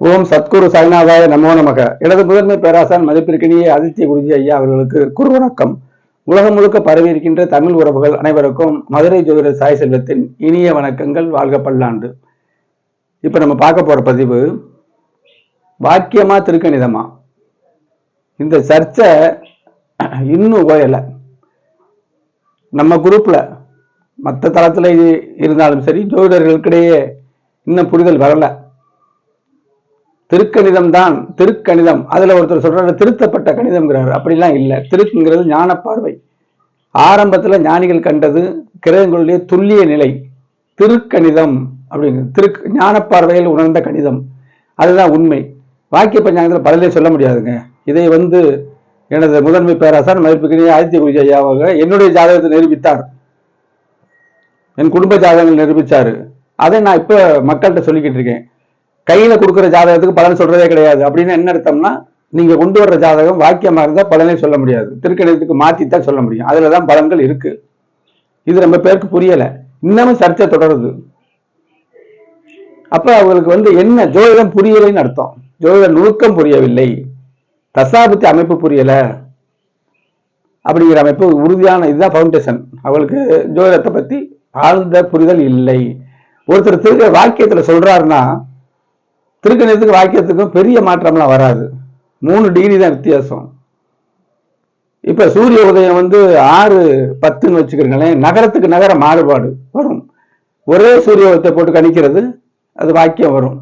ஓம் சத்குரு சாய்நாதாய நமோ நமக. எனது முதன்மை பேராசான் மதிப்பிற்கினிய ஆதித்ய குருஜி ஐயா அவர்களுக்கு குரு வணக்கம் உலகம் முழுக்க பரவி இருக்கின்ற தமிழ் உறவுகள் அனைவருக்கும் மதுரை ஜோதிடர் சாய் செல்வத்தின் இனிய வணக்கங்கள் வாழ்க பல்லாண்டு. இப்ப நம்ம பார்க்க போற பதிவு வாக்கியமா திருக்கணிதமா? இந்த சர்ச்சை இன்னும் ஓயலை நம்ம குரூப்ல மற்ற தளத்துல இருந்தாலும் சரி ஜோதிடர்களுக்கிடையே இன்னும் புரிதல் வரல. திருக்கணிதம் தான் திருக்கணிதம். அதுல ஒருத்தர் சொல்றாரு திருத்தப்பட்ட கணிதம்ங்கிறாரு. அப்படிலாம் இல்லை. திருக்குங்கிறது ஞான பார்வை ஆரம்பத்துல ஞானிகள் கண்டது கிரகங்களுடைய துல்லிய நிலை. திருக்கணிதம் அப்படிங்கிறது திரு ஞான பார்வையில் உணர்ந்த கணிதம். அதுதான் உண்மை. வாக்கிய பஞ்சாங்கத்தில் பதிலே சொல்ல முடியாதுங்க. இதை வந்து எனது முதன்மை பேராசார் மதிப்புக்கினிய ஆதித்ய குஜி ஐயாவாக என்னுடைய ஜாதகத்தை நிரூபித்தார். என் குடும்ப ஜாதகங்கள் நிரூபித்தார் அதை நான் இப்போ மக்கள்கிட்ட சொல்லிக்கிட்டு இருக்கேன். கையில கொடுக்குற ஜாதகத்துக்கு பலன் சொல்றதே கிடையாது. அப்படின்னு என்ன அர்த்தம்னா நீங்க கொண்டு வர்ற ஜாதகம் வாக்கியமாக இருந்தால் பலனே சொல்ல முடியாது. திருக்கணிதத்துக்கு மாத்தித்தான் சொல்ல முடியும். அதுலதான் பலன்கள் இருக்கு. இது நம்ம பேருக்கு புரியல. இன்னமும் சர்ச்சை தொடருது. அப்ப அவங்களுக்கு வந்து என்ன ஜோதிடம் புரியலைன்னு அர்த்தம். ஜோதிட நுணுக்கம் புரியவில்லை. தசாபுத்தி அமைப்பு புரியல. அப்படிங்கிற அமைப்பு உறுதியான இதுதான் ஃபவுண்டேஷன் அவளுக்கு ஜோதிடத்தை பத்தி ஆழ்ந்த புரிதல் இல்லை. ஒருத்தர் திருக்க வாக்கியத்துல சொல்றாருன்னா திருக்கணிதத்துக்கு வாக்கியத்துக்கும் பெரிய மாற்றம்லாம் வராது. மூணு டிகிரி தான் வித்தியாசம். இப்போ சூரிய உதயம் வந்து ஆறு பத்துன்னு வச்சுக்கிறீங்களேன் நகரத்துக்கு நகர மாறுபாடு வரும். ஒரே சூரிய உதயத்தை போட்டு கணிக்கிறது அது வாக்கியம் வரும்.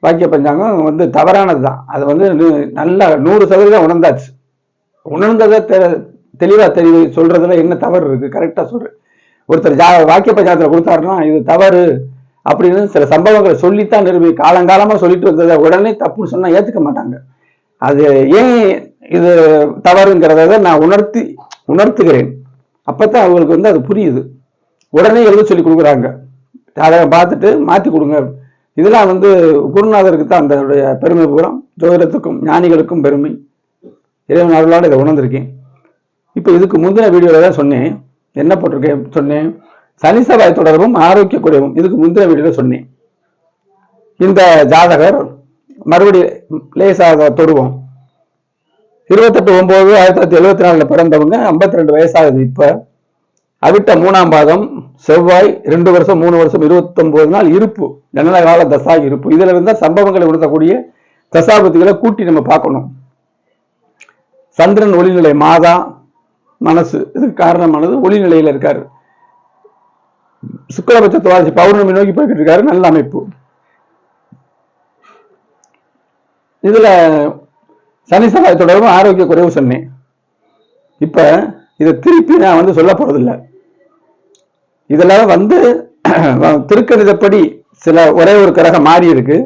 வாக்கிய பஞ்சாங்கம் வந்து தவறானது தான் அது வந்து நல்லா நூறு சதவீதம் உணர்ந்தாச்சு. உணர்ந்ததை தெ- தெளிவா தெளிவு சொல்றதுல என்ன தவறு இருக்கு? கரெக்டா சொல்றேன் ஒருத்தர் ஜா வாக்கிய பஞ்சாயத்தில் கொடுத்தாருன்னா இது தவறு. அப்படின்னு சில சம்பவங்களை சொல்லித்தான் நிரூபி காலங்காலமாக சொல்லிட்டு வந்ததை உடனே தப்புன்னு சொன்னால் ஏற்றுக்க மாட்டாங்க. அது ஏன் இது தவறுங்கிறத நான் உணர்த்தி உணர்த்துகிறேன். அப்பதான் அவங்களுக்கு வந்து அது புரியுது. உடனே எழுத சொல்லி கொடுக்குறாங்க. அதை பார்த்துட்டு மாற்றி கொடுங்க. இதெல்லாம் வந்து குருநாதருக்கு தான் அந்த பெருமை பூரம். ஜோதிடத்துக்கும் ஞானிகளுக்கும் பெருமை. இறைவன் அருளால் இதை உணர்ந்திருக்கேன். இப்போ இதுக்கு முந்தின வீடியோவில் தான் சொன்னேன். என்ன போட்டிருக்கேன் சொன்னேன்? சனி செவ்வாய் தொடர்பும் ஆரோக்கிய குறைவும் இதுக்கு முந்தின வீடியோவில் சொன்னேன். இந்த ஜாதகர் மறுபடியும் லேசாக தொடுவோம். இருபத்தெட்டு ஒன்பது ஆயிரத்தி தொள்ளாயிரத்தி எழுபத்தி நாலுல பிறந்தவங்க 52 ரெண்டு வயசாகுது இப்ப. அவிட்ட மூணாம் பாதம் செவ்வாய் ரெண்டு வருஷம் மூணு வருஷம் இருபத்தொன்பது நாள் இருப்பு. ஜனன கால தசா இருப்பு. இதுல இருந்தா சம்பவங்களை உணர்த்தக்கூடிய தசாபதிகளை கூட்டி நம்ம பார்க்கணும். சந்திரன் ஒளிநிலை மாதா மனசு. இதுக்கு காரணமானது ஒளிநிலையில இருக்காரு. சுக்கரபட்ச துவாதசி பௌர்ணமி நோக்கி போய்கிட்டு இருக்காரு நல்ல அமைப்பு. இதுல சனி செவ்வாய் தொடரும் ஆரோக்கிய குறைவு சொன்னேன். இப்ப இதை திருப்பி நான் வந்து சொல்ல போறதில்லை. இதுல வந்து திருக்கணிதப்படி சில ஒரே ஒரு கிரகம் மாறி இருக்கு.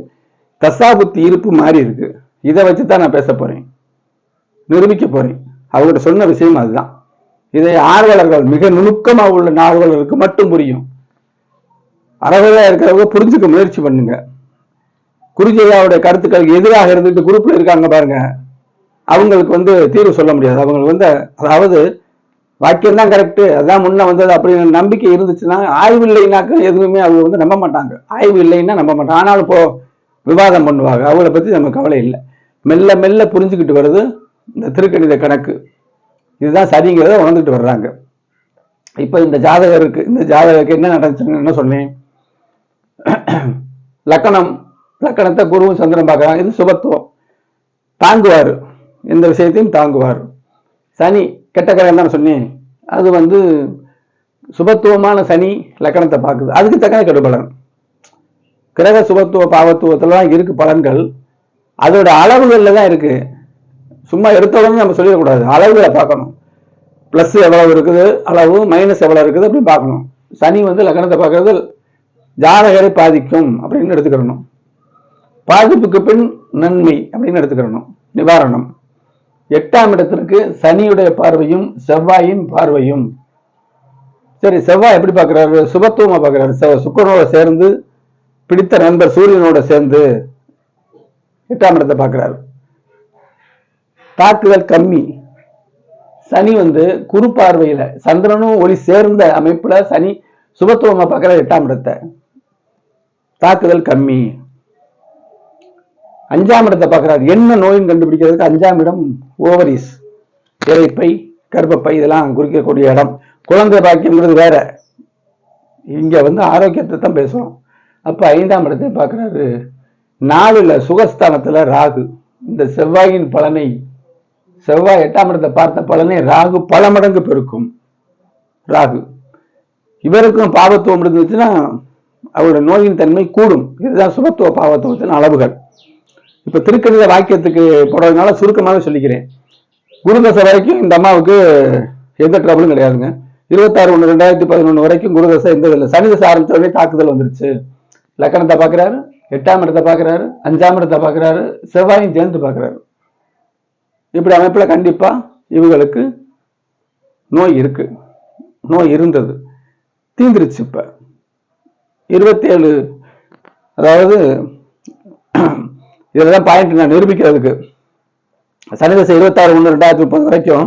தசாபுத்தி இருப்பு மாறி இருக்கு. இதை வச்சு தான் நான் பேச போறேன். நிரூபிக்க போறேன். அவங்ககிட்ட சொன்ன விஷயம் அதுதான். இதை ஆர்வலர்கள் மிக நுணுக்கமாக உள்ள ஆர்வலர்களுக்கு மட்டும் புரியும். அறவையா இருக்கிறவங்க புரிஞ்சுக்க முயற்சி பண்ணுங்க. குருஜையாவுடைய கருத்துக்களுக்கு எதிராக இருந்துட்டு குரூப்ல இருக்காங்க பாருங்க. அவங்களுக்கு வந்து தீர்வு சொல்ல முடியாது. அவங்களுக்கு வந்து அதாவது வாக்கியம் தான் கரெக்டு அதான் முன்ன வந்தது அப்படின்னு நம்பிக்கை இருந்துச்சுன்னா ஆய்வு இல்லைனாக்க எதுவுமே அவங்க வந்து நம்ப மாட்டாங்க. ஆய்வு இல்லைன்னா நம்ப மாட்டாங்க. ஆனாலும் இப்போ விவாதம் பண்ணுவாங்க. அவங்கள பத்தி நம்ம கவலை இல்லை. மெல்ல மெல்ல புரிஞ்சுக்கிட்டு வருது இந்த திருக்கணித கணக்கு. இதுதான் சரிங்கிறத உணர்ந்துட்டு வர்றாங்க. இப்போ இந்த ஜாதகருக்கு இந்த ஜாதகருக்கு என்ன நடந்துச்சுன்னு என்ன சொன்னேன்? லக்கணம் லக்கணத்தை குருவும் சந்திரன் பார்க்கறாங்க. இது சுபத்துவம். தாங்குவார். எந்த விஷயத்தையும் தாங்குவார். சனி கெட்ட கிரகம் தான் சொன்னேன். அது வந்து சுபத்துவமான சனி லக்கணத்தை பார்க்குது. அதுக்கு தக்கன கெடுபலன். கிரக சுபத்துவ பாவத்துவத்துலலாம் இருக்கு பலன்கள். அதோட அளவுகளில் தான் இருக்குது சும்மா எடுத்த உடனே நம்ம சொல்லிடக்கூடாது. அளவுகளை பார்க்கணும். ப்ளஸ் எவ்வளவு இருக்குது? அளவு மைனஸ் எவ்வளவு இருக்குது? அப்படின்னு பார்க்கணும். சனி வந்து லக்னத்தை பார்க்கறது ஜாதகரை பாதிக்கும் அப்படின்னு எடுத்துக்கிறணும் பாதிப்புக்கு பின் நன்மை அப்படின்னு எடுத்துக்கிறணும் நிவாரணம். எட்டாம் இடத்திற்கு சனியுடைய பார்வையும் செவ்வாயின் பார்வையும். சரி செவ்வாய் எப்படி பார்க்குறாரு? சுபத்துவமாக பார்க்குறாரு. செவ் சுக்கரனோட சேர்ந்து பிடித்த நண்பர் சூரியனோட சேர்ந்து எட்டாம் இடத்தை பார்க்குறாரு. தாக்குதல் கம்மி. சனி வந்து குரு பார்வையில சந்திரனும் ஒளி சேர்ந்த அமைப்புல சனி சுபத்துவமா பார்க்கற எட்டாம் இடத்தை. தாக்குதல் கம்மி. அஞ்சாம் இடத்தை பார்க்குறாரு. என்ன நோயின் கண்டுபிடிக்கிறதுக்கு அஞ்சாம் இடம் ஓவரிஸ். இறைப்பை கர்ப்பப்பை இதெல்லாம் குறிக்கக்கூடிய இடம். குழந்தை பாக்கியம்ங்கிறது வேற. இங்க வந்து ஆரோக்கியத்தை தான் பேசுறோம். அப்ப ஐந்தாம் இடத்தை பார்க்குறாரு. நாலுல சுகஸ்தானத்துல ராகு. இந்த செவ்வாயின் பலனை செவ்வாய் எட்டாம் இடத்தை பார்த்த பலனை ராகு பல மடங்கு பெருக்கும். ராகு. இவருக்கும் பாவத்துவம் இருந்துச்சுன்னா அவரோட நோயின் தன்மை கூடும். இதுதான் சுகத்துவ பாவத்துவத்தின் அளவுகள். இப்ப திருக்கணித வாக்கியத்துக்கு போடுறதுனால சுருக்கமாக சொல்லிக்கிறேன். குருதசை வரைக்கும் இந்த அம்மாவுக்கு எந்த ட்ரபிளும் கிடையாதுங்க. இருபத்தாறு ஒன்று ரெண்டாயிரத்தி பதினொன்று வரைக்கும் குருதசை எந்த இல்லை சனி தசை உடனே தாக்குதல் வந்துருச்சு. லக்கணத்தை பார்க்குறாரு எட்டாம் இடத்தை பார்க்குறாரு அஞ்சாம் இடத்தை பார்க்குறாரு செவ்வாயும் சேர்ந்து பார்க்குறாரு. இப்படி அமைப்பில் கண்டிப்பா இவங்களுக்கு நோய் இருக்கு. நோய் இருந்தது. தீந்துருச்சு இப்ப. இருபத்தேழு அதாவது இதெல்லாம் பாயிண்ட் நான் நிரூபிக்கிறதுக்கு. சனி தசை இருபத்தாறு ஒன்று ரெண்டாயிரத்தி முப்பது வரைக்கும்.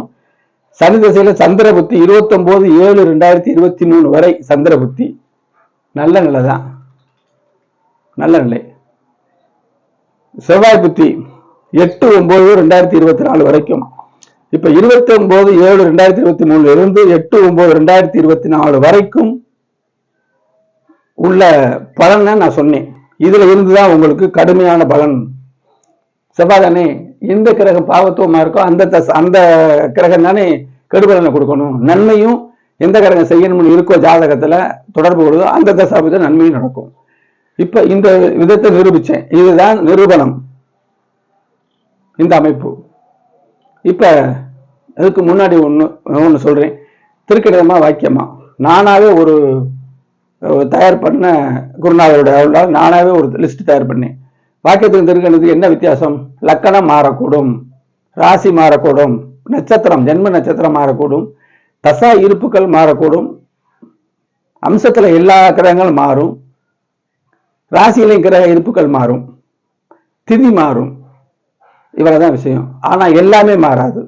சனி தசையில் சந்திர புத்தி இருபத்தொன்பது ஏழு ரெண்டாயிரத்தி இருபத்தி மூணு வரை சந்திர புத்தி. நல்ல நிலை தான் நல்ல நிலை. செவ்வாய் புத்தி எட்டு ஒன்பது ரெண்டாயிரத்தி இருபத்தி நாலு வரைக்கும். இப்ப இருபத்தி ஒன்பது ஏழு ரெண்டாயிரத்தி இருபத்தி மூணுல இருந்து எட்டு ஒன்பது ரெண்டாயிரத்தி இருபத்தி நாலு வரைக்கும் உள்ள பலனை நான் சொன்னேன். இதுல இருந்துதான் உங்களுக்கு கடுமையான பலன். செவ்வாதானே எந்த கிரகம் பாவத்துவமா இருக்கோ அந்த அந்த கிரகம் தானே கெடுபலனை கொடுக்கணும். நன்மையும் எந்த கிரகம் செய்யணும்னு இருக்கோ ஜாதகத்துல தொடர்பு கொடுதோ அந்த தசாபத்தில் நன்மையும் நடக்கும். இப்ப இந்த விதத்தை நிரூபிச்சேன். இதுதான் நிரூபணம். இந்த அமைப்பு. இப்போ அதுக்கு முன்னாடி ஒன்று ஒன்று சொல்கிறேன் திருக்கடிதமாக வாக்கியமா. நானாகவே ஒரு தயார் பண்ண குருநாதருடைய அருளால் நானாகவே ஒரு லிஸ்ட் தயார் பண்ணேன். வாக்கியத்துக்கு திருக்கணிதத்துக்கு என்ன வித்தியாசம்? லக்கணம் மாறக்கூடும். ராசி மாறக்கூடும். நட்சத்திரம் ஜென்ம நட்சத்திரம் மாறக்கூடும். தசா இருப்புகள் மாறக்கூடும். அம்சத்தில் எல்லா கிரகங்களும் மாறும். ராசியிலையும் கிரக இருப்புகள் மாறும். திதி மாறும். இவ்வளவுதான் விஷயம். ஆனா எல்லாமே மாறாது.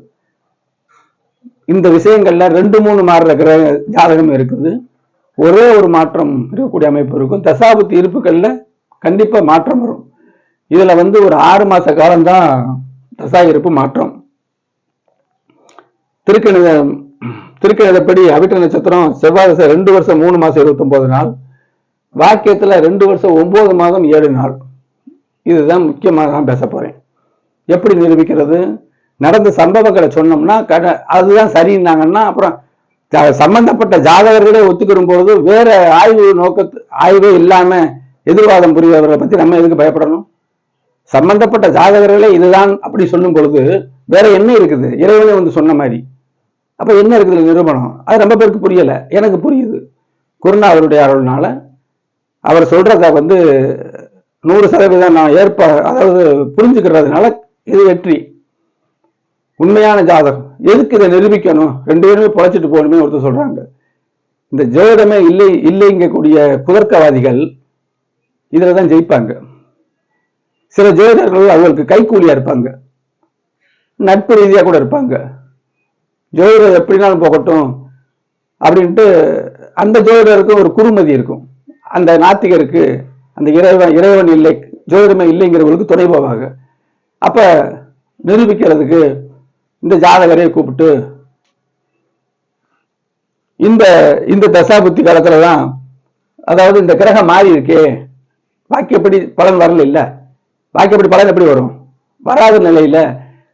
இந்த விஷயங்கள்ல ரெண்டு மூணு மாறுற கிரக ஜாதகம் இருக்குது. ஒரே ஒரு மாற்றம் இருக்கக்கூடிய அமைப்பு இருக்கும். தசாபுத்தி இருப்புகள்ல கண்டிப்பா மாற்றம் வரும். இதுல வந்து ஒரு ஆறு மாச காலம்தான் தசா இருப்பு மாற்றம். திருக்கணித திருக்கணிதப்படி அவிட்ட நட்சத்திரம் செவ்வாய் தசை ரெண்டு வருஷம் மூணு மாசம் இருபத்தொன்பது நாள். வாக்கியத்துல ரெண்டு வருஷம் ஒன்பது மாதம் ஏழு நாள். இதுதான் முக்கியமாக நான் பேச போறேன். எப்படி நிரூபிக்கிறது? நடந்த சம்பவங்களை சொன்னோம்னா கட- அதுதான் சரின்னாங்கன்னா அப்புறம் சம்பந்தப்பட்ட ஜாதகர்களே ஒத்துக்கிடும் பொழுது வேற ஆய்வு நோக்கத்து ஆய்வே இல்லாம எதிர்வாதம் புரியவர்களை பத்தி நம்ம எதுக்கு பயப்படணும்? சம்பந்தப்பட்ட ஜாதகர்களே இதுதான் அப்படி சொல்லும் பொழுது வேற என்ன இருக்குது? இறைவனே வந்து சொன்ன மாதிரி. அப்ப என்ன இருக்குது நிரூபணம்? அது ரொம்ப பேருக்கு புரியல. எனக்கு புரியுது. குருணா அவருடைய அருள்னால அவர் சொல்றத வந்து நூறு சதவீதம் நான் ஏற்ப அதாவது புரிஞ்சுக்கிறதுனால இது வெற்றி. உண்மையான ஜாதகம். எதுக்கு இதை நிரூபிக்கணும்? ரெண்டு பேருமே பொழைச்சிட்டு போகணுமே ஒருத்தர் சொல்றாங்க. இந்த ஜோதிடமே இல்லை இல்லைங்கக்கூடிய புதர்க்கவாதிகள் இதில் தான் ஜெயிப்பாங்க. சில ஜோதிடர்கள் அவங்களுக்கு கைக்கூலியா இருப்பாங்க. நட்பு ரீதியாக கூட இருப்பாங்க. ஜோதிடர் எப்படினாலும் போகட்டும் அப்படின்ட்டு அந்த ஜோதிடருக்கு ஒரு குறுமதி இருக்கும். அந்த நாத்திகருக்கு அந்த இறைவன் இறைவன் இல்லை ஜோதிடமே இல்லைங்கிறவங்களுக்கு துணை போவாங்க. அப்ப நிரூபிக்கிறதுக்கு இந்த ஜாதகரை கூப்பிட்டு இந்த இந்த தசாபுத்தி காலத்துல தான் அதாவது இந்த கிரகம் மாறி இருக்கே வாக்கியப்படி பலன் வரல இல்லை. வாக்கியப்படி பலன் எப்படி வரும்? வராத நிலையில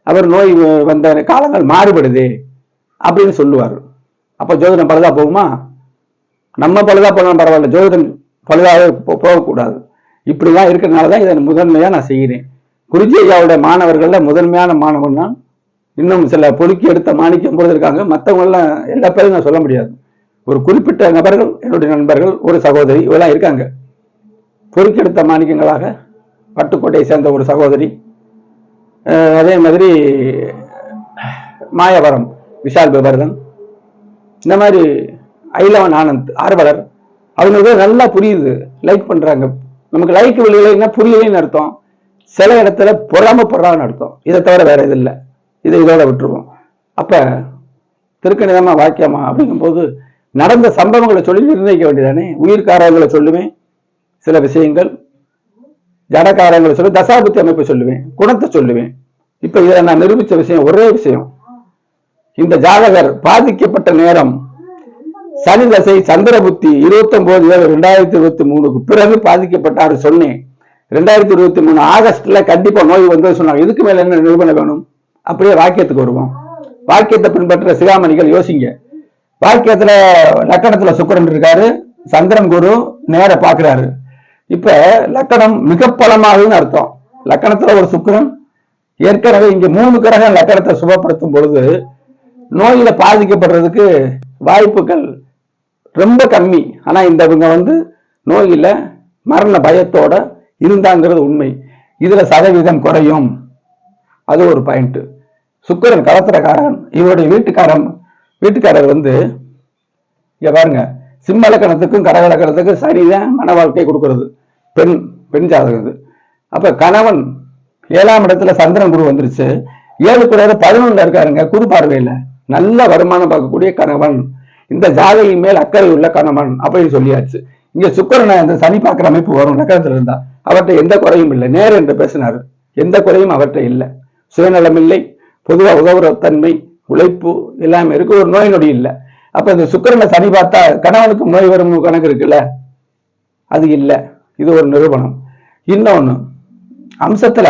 அவர் நோய் வந்த காலங்கள் மாறுபடுது அப்படின்னு சொல்லுவார். அப்ப ஜோதிடம் பழுதா போகுமா? நம்ம பழுதா போனாலும் பரவாயில்ல ஜோதிடம் பழுதாக போ- போகக்கூடாது. இப்படிலாம் இருக்கிறதுனால தான் இதை முதன்மையா நான் செய்கிறேன். குருஜி ஐயாவுடைய மாணவர்கள்ல முதன்மையான மாணவன் தான் இன்னும் சில பொறுக்கி எடுத்த மாணிக்கம் போது இருக்காங்க. மற்றவங்களாம் எல்லா பேரும் நான் சொல்ல முடியாது. ஒரு குறிப்பிட்ட நபர்கள் என்னுடைய நண்பர்கள் ஒரு சகோதரி இவெல்லாம் இருக்காங்க. பொறுக்கி எடுத்த மாணிக்கங்களாக பட்டுக்கோட்டையை சேர்ந்த ஒரு சகோதரி அதே மாதிரி மாயவரம் விஷால் விபர்தன் இந்த மாதிரி ஐலவன் ஆனந்த் ஆர்வலர் அவங்களுக்கு நல்லா புரியுது. லைக் பண்றாங்க. நமக்கு லைக் விழுகலைன்னா புரியலைன்னு அர்த்தம். சில இடத்துல பொறாமப்படுறான்னு அர்த்தம். இதை தவிர வேற இது இல்லை. இதை இதோட விட்டுருவோம். அப்ப திருக்கணிதமா வாக்கியமா அப்படிங்கும்போது நடந்த சம்பவங்களை சொல்லி நிர்ணயிக்க வேண்டியதானே? உயிர்காரங்களை சொல்லுவேன் சில விஷயங்கள். ஜடகாரங்களை சொல்லி தசாபுத்தி அமைப்பை சொல்லுவேன் குணத்தை சொல்லுவேன். இப்ப இதை நான் நிரூபிச்ச விஷயம் ஒரே விஷயம். இந்த ஜாதகர் பாதிக்கப்பட்ட நேரம் சனி தசை சந்திர புத்தி இருபத்தி ஒன்பது ஏழு ரெண்டாயிரத்தி இருபத்தி மூணுக்கு பிறகு பாதிக்கப்பட்டாரு சொன்னேன். ரெண்டாயிரத்தி இருபத்தி மூணு ஆகஸ்ட்ல கண்டிப்பா நோய் வந்து சொன்னாங்க. இதுக்கு மேல என்ன நிரூபணம் வேணும்? அப்படியே வாக்கியத்துக்கு வருவோம். வாக்கியத்தை பின்பற்ற சிகாமணிகள் யோசிங்க. வாக்கியத்துல லக்கணத்துல சுக்கரன் இருக்காரு. சந்திரன் குரு நேர பாக்குறாரு இப்ப லக்கணம் மிக பலமாகுதுன்னு அர்த்தம். லக்கணத்துல ஒரு சுக்கரன் ஏற்கனவே இங்க மூணு கிரகம் லக்கணத்தை சுபப்படுத்தும் பொழுது நோயில பாதிக்கப்படுறதுக்கு வாய்ப்புகள் ரொம்ப கம்மி. ஆனா இந்த இவங்க வந்து நோயில மரண பயத்தோட இருந்தாங்கிறது உண்மை. இதுல சதவீதம் குறையும். அது ஒரு பாயிண்ட் சுக்கரன் கலத்திரக்காரன். இவருடைய வீட்டுக்காரன் வீட்டுக்காரர் வந்து இங்க பாருங்க சிம்மலக்கணத்துக்கும் கடகலக்கணத்துக்கும் கடக சரிதான் மன வாழ்க்கை கொடுக்கறது. பெண் பெண் ஜாதகம் இது. அப்ப கணவன் ஏழாம் இடத்துல சந்திரன் குரு வந்துருச்சு. ஏழு குறையில பதினொன்னுல இருக்காருங்க குரு பார்வையில. நல்ல வருமானம் பார்க்கக்கூடிய கணவன். இந்த ஜாதகி மேல் அக்கறை உள்ள கணவன் அப்படின்னு சொல்லியாச்சு. இங்க சுக்கிரனை அந்த சனி பார்க்குற அமைப்பு வரும் லக்கணத்துல இருந்தா. அவர்கிட்ட எந்த குறையும் இல்லை. நேர் என்று பேசினார். எந்த குறையும் அவர்கிட்ட இல்லை. சுயநலம் இல்லை. பொதுவாக உதவுற தன்மை உழைப்பு எல்லாமே இருக்கு. ஒரு நோய் நொடி இல்லை. அப்ப இந்த சுக்கரனை சனி பார்த்தா கணவனுக்கு நோய் வரும் கணக்கு இருக்குல்ல? அது இல்லை. இது ஒரு நிறுவனம் இன்னொன்னு அம்சத்துல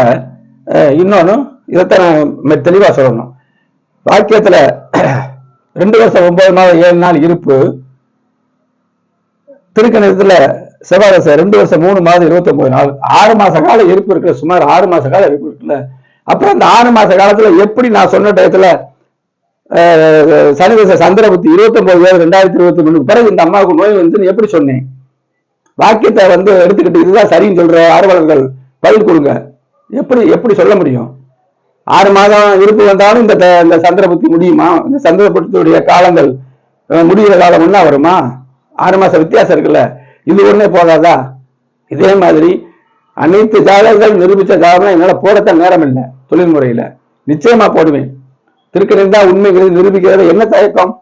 அஹ், இன்னொன்னு இதைத்தான் நான் தெளிவா சொல்லணும். வாக்கியத்துல ரெண்டு வருஷம் ஒன்பது நாள் ஏழு நாள் இருப்பு திருக்கணிதத்துல செவ்வாய் தசை ரெண்டு வருஷம் மூணு மாதம் இருபத்தி ஒன்பது நாள். ஆறு மாச கால இருப்பு இருக்குல்ல சுமார் ஆறு மாச கால இருப்பு இருக்குல்ல. அப்புறம் அந்த ஆறு மாச காலத்துல எப்படி நான் சொன்ன டயத்துல சனி தசை சந்திர புத்தி இருபத்தி ஒன்பது ஏழு ரெண்டாயிரத்தி இருபத்தி மூணுக்கு பிறகு இந்த அம்மாவுக்கு நோய் வந்துன்னு எப்படி சொன்னேன்? வாக்கியத்தை வந்து எடுத்துக்கிட்டு இதுதான் சரின்னு சொல்ற ஆர்வலர்கள் பதில் கொடுங்க. எப்படி எப்படி சொல்ல முடியும்? ஆறு மாதம் இருப்பு வந்தாலும் இந்த இந்த சந்திர புத்தி முடியுமா? இந்த சந்திர புத்தியுடைய காலங்கள் முடிகிற காலம் ஒன்றா வருமா? ஆறு மாசம் வித்தியாசம் இருக்குல்ல. இது ஒண்ணே போதாதா? இதே மாதிரி அனைத்து ஜாதகங்கள் நிரூபித்த ஜாதகம் என்னால் போடத்தான் நேரம் இல்லை தொழில் முறையில. நிச்சயமா போடுவேன். திருக்கணி தான் உண்மைகளை நிரூபிக்கிறது என்ன தயக்கம்?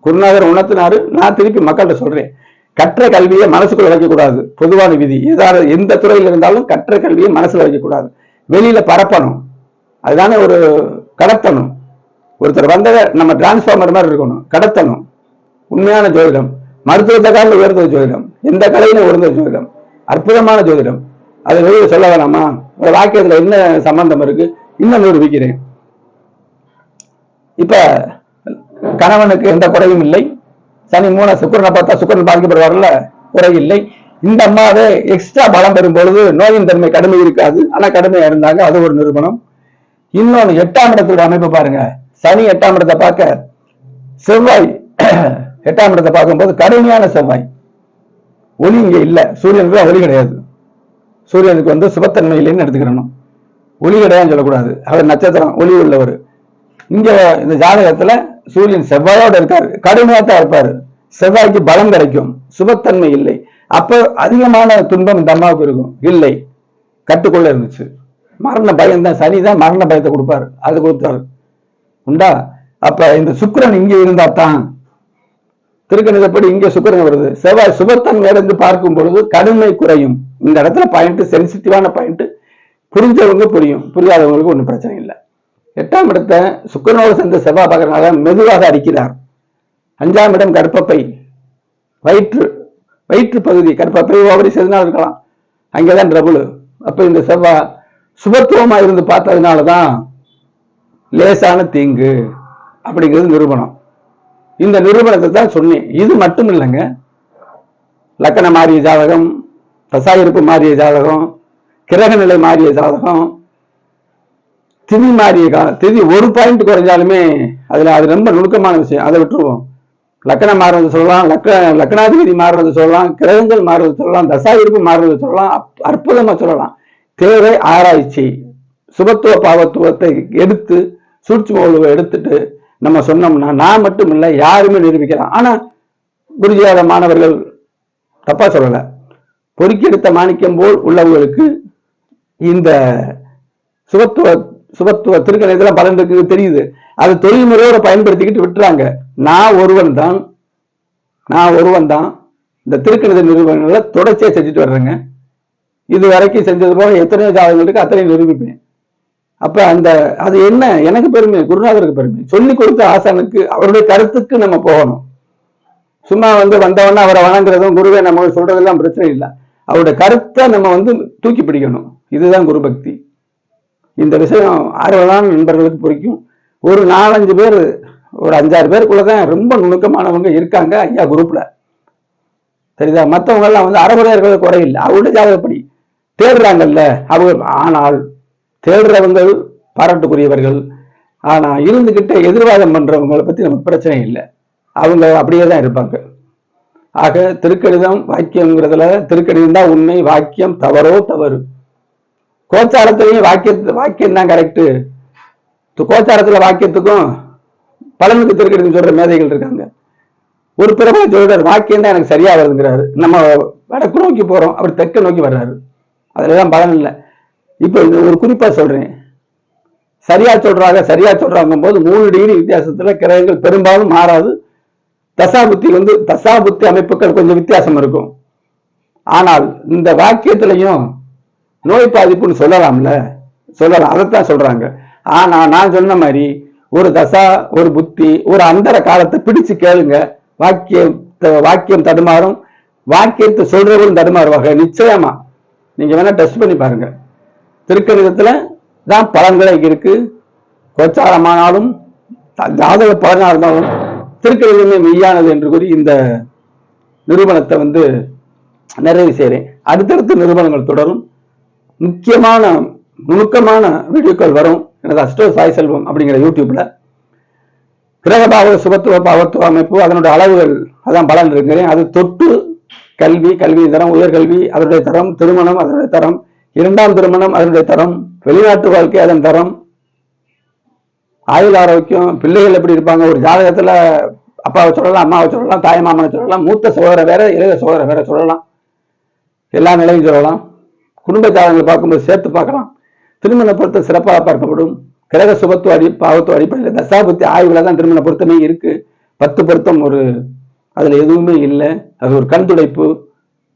குருநாதர் உணர்த்தினாரு நான் திருப்பி மக்கள்கிட்ட சொல்றேன். கற்ற கல்வியை மனசுக்குள்ள வைக்கக்கூடாது. பொதுவான விதி. ஏதாவது எந்த துறையில் இருந்தாலும் கற்ற கல்வியை மனசுல வைக்கக்கூடாது. வெளியில பரப்பணும். அதுதானே ஒரு கடத்தணும். ஒருத்தர் வந்த நம்ம டிரான்ஸ்ஃபார்மர் மாதிரி இருக்கணும். கடத்தணும். உண்மையான ஜோதிடம். மருத்துவத்தை காலில் உயர்ந்த ஜோதிடம். எந்த கலையிலும் உயர்ந்த ஜோதிடம். அற்புதமான ஜோதிடம். அதை வெளியில் சொல்ல வேணாமா? ஒரு வாக்கியத்துல என்ன சம்பந்தம் இருக்கு? இன்னும் நிரூபிக்கிறேன். இப்ப கணவனுக்கு எந்த குறையும் இல்லை. சனி மூண சுக்கரனை பார்த்தா சுக்கரன் பாதிக்கப்படுவார்ல? குறை இல்லை. இந்த அம்மாவே எக்ஸ்ட்ரா பலம் பெறும் பொழுது நோயின் தன்மை கடுமை இருக்காது. ஆனா கடுமையா இருந்தாங்க. அது ஒரு நிரூபணம். இன்னொன்னு எட்டாம் இடத்தோட அமைப்பு பாருங்க. சனி எட்டாம் இடத்தை பார்க்க செவ்வாய் எட்டாம் இடத்தை பார்க்கும்போது கடுமையான செவ்வாய். ஒளி இங்க இல்லை. சூரியனுக்கு ஒளி கிடையாது. சூரியனுக்கு வந்து சுபத்தன்மை இல்லைன்னு எடுத்துக்கிறணும். ஒளி கிடையாதுன்னு சொல்லக்கூடாது. அவர் நட்சத்திரம் ஒளி உள்ளவர். இங்க இந்த ஜாதகத்தில் சூரியன் செவ்வாயோட இருக்காரு. கடுமையாக தான் இருப்பாரு. செவ்வாய்க்கு பலம் கிடைக்கும். சுபத்தன்மை இல்லை. அப்ப அதிகமான துன்பம் இந்த அம்மாவுக்கு இருக்கும். இல்லை. கட்டுக்குள்ள இருந்துச்சு. மரண பயம் தான். சனி தான் மரண பயத்தை கொடுப்பாரு. அது கொடுத்தாரு. உண்டா? அப்ப இந்த சுக்கரன் இங்க இருந்தா தான் திருக்கணிதப்படி இங்க சுக்கரன் வருது. செவ்வாய் சுபத்தன் இருந்து பார்க்கும் பொழுது கடுமை குறையும். இந்த இடத்துல பாயிண்ட் சென்சிட்டிவான பாயிண்ட் புரிஞ்சவங்க புரியும். புரியாதவங்களுக்கு ஒன்றும் பிரச்சனை இல்லை. எட்டாம் இடத்தை சுக்கரனோடு சேர்ந்த செவ்வாய் பார்க்கறதுனால மெதுவாக அடிக்கிறார். அஞ்சாம் இடம் கர்ப்பப்பை வயிற்று வயிற்று பகுதி கர்ப்பப்பை ஓவரி செதுனா இருக்கலாம். அங்கேதான் ட்ரபுள் அப்போ இந்த செவ்வாய் சுபத்துவமாக இருந்து பார்த்ததுனால தான் லேசான தீங்கு அப்படிங்கிறது நிரூபணம். இந்த நிறுவனத்தை தான் சொன்னேன். இது மட்டும் இல்லைங்க. லக்கண மாறிய ஜாதகம் தசாயிருப்பு மாறிய ஜாதகம் கிரக நிலை மாறிய ஜாதகம் திதி மாறிய திதி ஒரு பாயிண்ட் குறைஞ்சாலுமே அதுல அது ரொம்ப நுணுக்கமான விஷயம். அதை விட்டுருவோம். லக்கணம் மாறுறது சொல்லலாம் லக்க லக்கணாதிபதி மாறுறது சொல்லலாம் கிரகங்கள் மாறுறது சொல்லலாம் தசாயிருப்பு மாறுறது சொல்லலாம் அற்புதமா சொல்லலாம். தேவை ஆராய்ச்சி. சுபத்துவ பாவத்துவத்தை எடுத்து சூட்சும எடுத்துட்டு நம்ம சொன்னோம்னா நான் மட்டும் இல்லை யாருமே நிரூபிக்கலாம் ஆனால் குருஜியாத மாணவர்கள் தப்பாக சொல்லலை. பொறுக்கெடுத்த மாணிக்கம் போல் உள்ளவர்களுக்கு இந்த சுபத்துவ சுபத்துவ திருக்கண இதெல்லாம் பலன் இருக்கு தெரியுது. அது தொழில்முறையோட பயன்படுத்திக்கிட்டு விட்டுறாங்க. நான் ஒருவன் தான். நான் ஒருவன் தான். இந்த திருக்கணித நிறுவனங்களை தொடர்ச்சியாக செஞ்சுட்டு வர்றேங்க. இது வரைக்கும் செஞ்சது போக எத்தனையோ ஜாதகங்களுக்கு அத்தனை அத்தனையும் நிரூபிப்பேன். அப்ப அந்த அது என்ன? எனக்கு பெருமை குருநாதருக்கு பெருமை. சொல்லி கொடுத்த ஆசானுக்கு அவருடைய கருத்துக்கு நம்ம போகணும். சும்மா வந்து வந்தவொடனே அவரை வணங்குறதும் குருவை நம்ம சொல்றதெல்லாம் பிரச்சனை இல்லை. அவருடைய கருத்தை நம்ம வந்து தூக்கி பிடிக்கணும். இதுதான் குரு பக்தி. இந்த விஷயம் ஆர்வலான நண்பர்களுக்கு பிடிக்கும் ஒரு நாலஞ்சு பேர் ஒரு அஞ்சாறு பேருக்குள்ள தான் ரொம்ப நுணுக்கமானவங்க இருக்காங்க ஐயா குரூப்ல சரிதா? மற்றவங்க எல்லாம் வந்து அறகுறையர்கள் குறையில்லை அவருடைய ஜாதகப்படி தேடுறாங்கல்ல அவங்க ஆனால் தேடுறவங்க பாராட்டுக்குரியவர்கள். ஆனால் இருந்துகிட்ட எதிர்வாதம் பண்ணுறவங்களை பற்றி நமக்கு பிரச்சனை இல்லை. அவங்க அப்படியே தான் இருப்பாங்க. ஆக திருக்கடிதம் வாக்கியங்கிறதுல திருக்கடிதம் தான் உண்மை வாக்கியம் தவறோ தவறு. கோச்சாரத்துலையும் வாக்கிய வாக்கியம் தான் கரெக்டு கோச்சாரத்துல வாக்கியத்துக்கும் பலனுக்கு திருக்கடிதம் சொல்கிற மேதைகள் இருக்காங்க. ஒரு பிரபல சொல்கிறார் வாக்கியம் தான் எனக்கு சரியாக வருதுங்கிறாரு. நம்ம வடக்கு நோக்கி போகிறோம் அப்படி தெற்க நோக்கி வர்றாரு. அதுலதான் பலன் இல்லை. இப்போ இது ஒரு குறிப்பாக சொல்கிறேன் சரியா சொல்கிறாங்க சரியா சொல்கிறாங்கும் போது மூணு டிகிரி வித்தியாசத்தில் கிரகங்கள் பெரும்பாலும் மாறாது. தசாபுத்தி வந்து தசாபுத்தி அமைப்புகள் கொஞ்சம் வித்தியாசம் இருக்கும். ஆனால் இந்த வாக்கியத்திலையும் நோய் பாதிப்புன்னு சொல்லலாம்ல? சொல்லலாம் அதைத்தான் சொல்கிறாங்க ஆனால் நான் சொன்ன மாதிரி ஒரு தசா ஒரு புத்தி ஒரு அந்தர காலத்தை பிடிச்சு கேளுங்க. வாக்கியம் வாக்கியம் தடுமாறும் வாக்கியத்தை சொல்றவங்களும் தடுமாறுவாங்க நிச்சயமா. நீங்க வேணா டெஸ்ட் பண்ணி பாருங்க. திருக்கணிதத்துல தான் பலன்களை இருக்கு. கோச்சாரமானாலும் ஜாதக பலனாக இருந்தாலும் திருக்கணிதமே மெய்யானது என்று கூறி இந்த நிறுவனத்தை வந்து நிறைவு செய்கிறேன் அடுத்தடுத்த நிறுவனங்கள் தொடரும். முக்கியமான நுணுக்கமான வீடியோக்கள் வரும். எனது அஷ்டோ சாய் செல்வம் அப்படிங்கிற யூடியூப்ல. கிரக பாவ சுபத்துவ பாவத்துவ அமைப்பு அதனுடைய அளவுகள் அதான் பலன் இருக்கிறேன். அது தொட்டு கல்வி கல்வி தரம் உயர்கல்வி அதனுடைய தரம் திருமணம் அதனுடைய தரம் இரண்டாம் திருமணம் அதனுடைய தரம் வெளிநாட்டு வாழ்க்கை அதன் தரம். ஆயுள் ஆரோக்கியம் பிள்ளைகள் எப்படி இருப்பாங்க? ஒரு ஜாதகத்துல அப்பாவை சொல்லலாம் அம்மாவை சொல்லலாம் தாய் மாமனை சொல்லலாம் மூத்த சோதரை வேற இளைய சோதரை வேற சொல்லலாம். எல்லா நிலையும் சொல்லலாம். குடும்ப ஜாதகங்களை பார்க்கும்போது சேர்த்து பார்க்கலாம். திருமண பொருத்தம் சிறப்பாக பார்க்கப்படும். கிரக சுபத்துவ அடி பாவத்துவ அடிப்படையில் தசாபுத்தி ஆய்வுல தான் திருமண பொருத்தமே இருக்கு. பத்து பொருத்தம் ஒரு அதுல எதுவுமே இல்லை. அது ஒரு கண் துடைப்பு.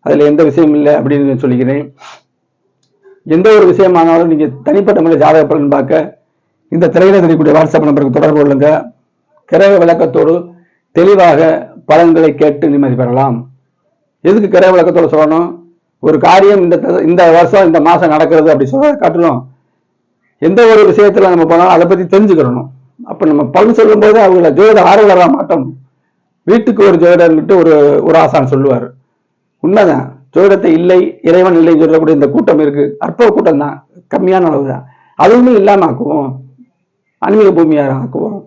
அதுல எந்த விஷயம் இல்லை அப்படின்னு சொல்லிக்கிறேன். எந்த ஒரு விஷயமானாலும் நீங்கள் தனிப்பட்ட முறையில் ஜாதக பலன் பார்க்க இந்த திரையில தெரியக்கூடிய வாட்ஸ்அப் நம்பருக்கு தொடர்பு கொள்ளுங்க. கிரக விளக்கத்தோடு தெளிவாக பலன்களை கேட்டு நிம்மதி பெறலாம். எதுக்கு கிரக விளக்கத்தோடு சொல்லணும்? ஒரு காரியம் இந்த இந்த வருஷம் இந்த மாதம் நடக்கிறது அப்படி சொல்ல காட்டணும். எந்த ஒரு விஷயத்தில் நம்ம போனாலும் அதை பற்றி தெரிஞ்சுக்கிறணும் அப்போ நம்ம பலன் சொல்லும்போது அவங்கள ஜோதிட ஆர்வலராக மாட்டோம். வீட்டுக்கு ஒரு ஜோதிடர்கிட்ட ஒரு ஒரு ஆசான் சொல்லுவார். உண்மைதான். ஜோதிடத்தை இல்லை இறைவன் இல்லை சொல்லக்கூடிய இந்த கூட்டம் இருக்கு. அற்ப கூட்டம் தான். கம்மியான அளவு தான். அதுவுமே இல்லாம ஆக்குவோம் ஆன்மீக பூமியாக ஆக்குவோம்.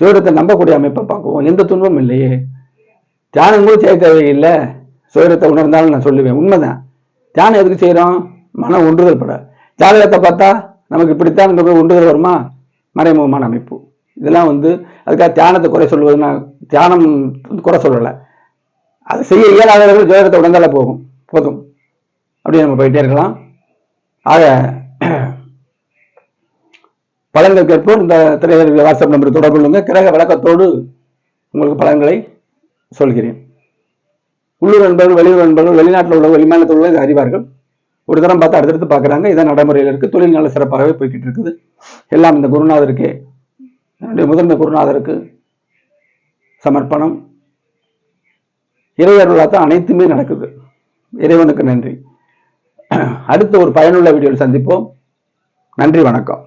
ஜோதிடத்தை நம்பக்கூடிய அமைப்பை பார்க்குவோம். எந்த துன்பமும் இல்லையே. தியானம் கூட செய்ய தேவையில்லை. சுயரத்தை உணர்ந்தாலும் நான் சொல்லுவேன். உண்மைதான். தியானம் எதுக்கு செய்கிறோம் மனம் ஒன்றுதல் பட. ஜாதகத்தை பார்த்தா நமக்கு இப்படித்தான் ஒன்றுதல் வருமா? மறைமுகமான அமைப்பு. இதெல்லாம் வந்து அதுக்காக தியானத்தை குறை சொல்வது நான் தியானம் குறை சொல்லலை. அது செய்ய இயலாதவர்கள் ஜோதிடத்தை உணர்ந்தால போகும். போதும். அப்படி நம்ம போயிட்டே இருக்கலாம். ஆக பலன்கள் கேட்போம். இந்த திரையரங்க வாட்ஸ்அப் நம்பர் தொடர்பு கொள்ளுங்க. கிரக விளக்கத்தோடு உங்களுக்கு பலன்களை சொல்கிறேன். உள்ளூர் நண்பர்கள் வெளியூர் நண்பர்கள் வெளிநாட்டில் உள்ள வெளிமாநிலத்தில் உள்ள அறிவார்கள். ஒரு தரம் பார்த்து அடுத்தடுத்து பார்க்குறாங்க. இதான் நடைமுறையில் இருக்குது தொழில் நல்ல சிறப்பாகவே போய்கிட்டு இருக்குது. எல்லாம் இந்த குருநாதருக்கே என்னுடைய முதன்மை குருநாதருக்கு சமர்ப்பணம். இறையர்களாக தான் அனைத்துமே நடக்குது. இறைவனுக்கு நன்றி. அடுத்த ஒரு பயனுள்ள வீடியோவில் சந்திப்போம். நன்றி வணக்கம்.